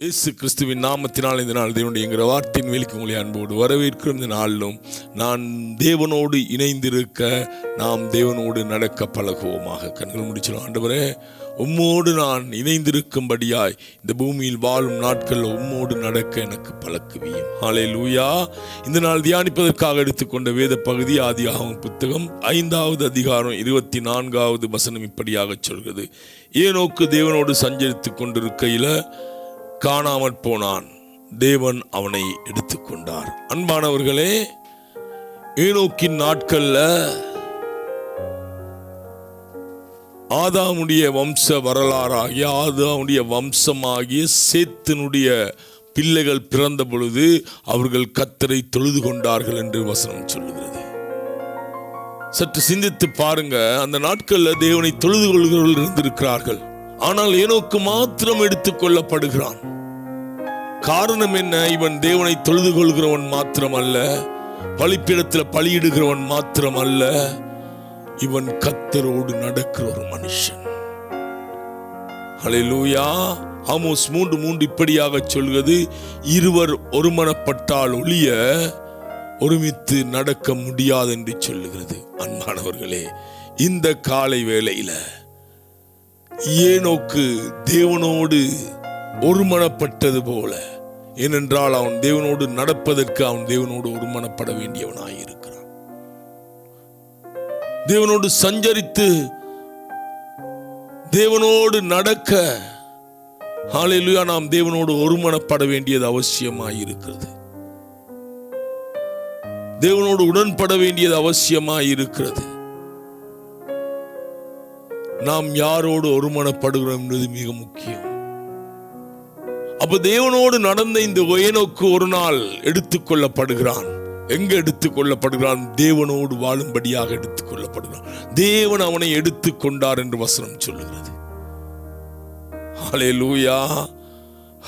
இயேசு கிறிஸ்துவின் நாமத்தினால் இந்த நாள் தேவனுடைய என்கிற வார்த்தையின் வேலைக்கு உங்களை அன்போடு வரவேற்கிற இந்த நாளிலும் நான் தேவனோடு இணைந்திருக்க நாம் தேவனோடு நடக்க பழகுவோமாக. கண்கள் முடிச்சிடும். ஆண்டவரே உம்மோடு நான் இணைந்திருக்கும்படியாய் இந்த பூமியில் வாழும் நாட்களில் உம்மோடு நடக்க எனக்கு பழக்குவியும் ஹாலே லூயா இந்த நாள் தியானிப்பதற்காக எடுத்துக்கொண்ட வேத பகுதி ஆதியாகமம் புத்தகம் ஐந்தாவது அதிகாரம் இருபத்தி நான்காவது வசனம் இப்படியாக சொல்கிறது. ஏனோக்கு தேவனோடு சஞ்சரித்துக் கொண்டிருக்கையில் காணாமற் போனான். தேவன் அவனை எடுத்துக்கொண்டார். அன்பானவர்களே ஏனோக்கின் நாட்கள்ல ஆதாமுடைய வம்ச வரலாறாகிய ஆதாமுடைய வம்சமாகிய சேத்தினுடைய பிள்ளைகள் பிறந்த பொழுது அவர்கள் கத்தரை தொழுது கொண்டார்கள் என்று வசனம் சொல்லுகிறது. சற்று சிந்தித்து பாருங்க அந்த நாட்களில் தேவனை தொழுது கொள்கிறவர்கள் இருந்திருக்கிறார்கள். ஆனால் ஏனோக்கு மாத்திரம் எடுத்துக் கொள்ளப்படுகிறான். காரணம் என்ன? இவன் தேவனை தொழுது கொள்கிறவன் மாத்திரம் அல்ல பழிப்பிடத்தில் பலியிடுகிறவன் மாத்திரம் அல்ல இவன் கத்தரோடு நடக்கிற ஒரு மனுஷன். ஹalleluya. ஆமோஸ் மூன்று மூன்று இப்படியாக சொல்வது இருவர் ஒருமனப்பட்டால் ஒழிய ஒருமித்து நடக்க முடியாது என்று சொல்லுகிறது. அன்பானவர்களே இந்த காலை வேளையில் ஏனோக்கு தேவனோடு ஒருமனப்பட்டது போல. ஏனென்றால் அவன் தேவனோடு நடப்பதற்கு அவன் தேவனோடு ஒருமனப்பட வேண்டியவனாயிருக்கிறான். தேவனோடு சஞ்சரித்து தேவனோடு நடக்க ஹalleluya நாம் தேவனோடு ஒருமனப்பட வேண்டியது அவசியமாயிருக்கிறது. தேவனோடு உடன்பட வேண்டியது அவசியமாயிருக்கிறது. நாம் யாரோடு ஒருமனப்படுகிறோம் என்பது மிக முக்கியம். அப்ப தேவனோடு நடந்த இந்த ஒயனோக்கு ஒரு நாள் எடுத்துக்கொள்ளப்படுகிறான். எங்க எடுத்துக்கொள்ளப்படுகிறான்? தேவனோடு வாழும்படியாக எடுத்துக்கொள்ளப்படுகிறான். தேவன் அவனை எடுத்துக்கொண்டார் என்று வசனம் சொல்லுகிறது. ஹாலே லூயா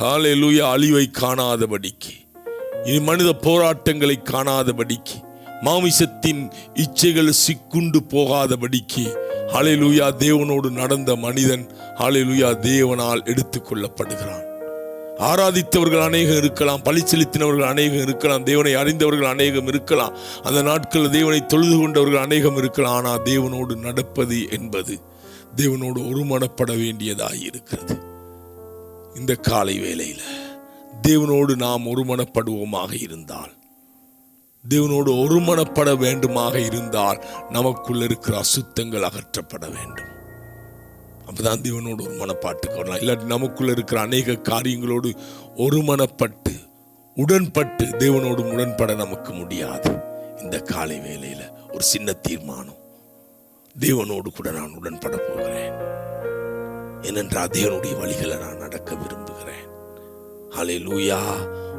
ஹாலே லூயா அழிவை காணாதபடிக்கு இனி மனித போராட்டங்களை காணாதபடிக்கு மாமிசத்தின் இச்சைகள் சிக்குண்டு போகாதபடிக்கு ஹalleluya தேவனோடு நடந்த மனிதன் ஹalleluya தேவனால் எடுத்துக்கொள்ளப்படுகிறான். ஆராதித்தவர்கள் அநேகம் இருக்கலாம் பழி செலுத்தினவர்கள் அநேகம் இருக்கலாம் தேவனை அறிந்தவர்கள் அநேகம் இருக்கலாம் அந்த நாட்களில் தேவனை தொழுது கொண்டவர்கள் அநேகம் இருக்கலாம் ஆனால் தேவனோடு நடப்பது என்பது தேவனோடு ஒருமனப்பட வேண்டியதாக இருக்கிறது இந்த காலை வேளையில் தேவனோடு நாம் ஒருமனப்படுவோமாக இருந்தால் தேவனோடு ஒருமனப்பட வேண்டுமாக இருந்தால் நமக்குள்ள இருக்கிற அசுத்தங்கள் அகற்றப்பட வேண்டும். அப்பதான் தேவனோடு ஒரு மனப்பாட்டுக்கு வரலாம். இல்லாட்டி நமக்குள்ள இருக்கிற அநேக காரியங்களோடு ஒருமனப்பட்டு உடன்பட்டு தேவனோடு உடன்பட நமக்கு முடியாது. இந்த காலை வேலையில் ஒரு சின்ன தீர்மானம். தேவனோடு கூட நான் உடன்பட போகிறேன். ஏனென்றால் தேவனுடைய வழிகளை நான் நடக்க விரும்புகிறேன். அலை லூயா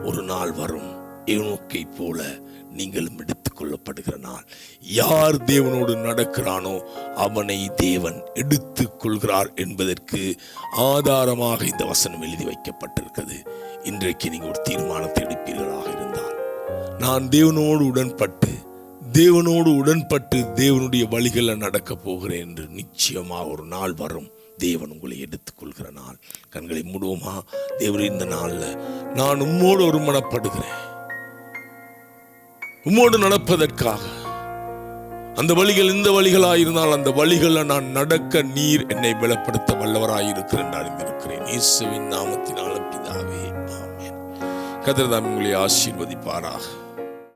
ஒரு நாள் வரும். ஏனோக்கை போல நீங்களும் எடுத்துக்கொள்ளப்படுகிற நாள். யார் தேவனோடு நடக்கிறானோ அவனை தேவன் எடுத்துக்கொள்கிறார் என்பதற்கு ஆதாரமாக இந்த வசனம் எழுதி வைக்கப்பட்டிருக்கிறது. இன்றைக்கு நீங்கள் ஒரு தீர்மானத்தை எடுப்பீர்களாக இருந்தால். நான் தேவனோடு உடன்பட்டு தேவனோடு உடன்பட்டு தேவனுடைய வழிகளில் நடக்க போகிறேன் என்று நிச்சயமாக ஒரு நாள் வரும். தேவன் உங்களை எடுத்துக்கொள்கிற நாள். கண்களை மூடுவோமா? தேவன் இந்த நாளில் நான் உம்மோடு ஒருமனப்படுகிறேன். உம்மோடு நடப்பதற்காக. அந்த வழிகள் இந்த வழிகளாயிருந்தால் அந்த வழிகளில் நான் நடக்க நீர் என்னை பலப்படுத்த வல்லவராயிருக்கிறேன் என்று அறிந்திருக்கிறேன். இயேசுவின் நாமத்தினால பிதாவே ஆமென். கதிரதாம் உங்களை ஆசீர்வதிப்பாராக.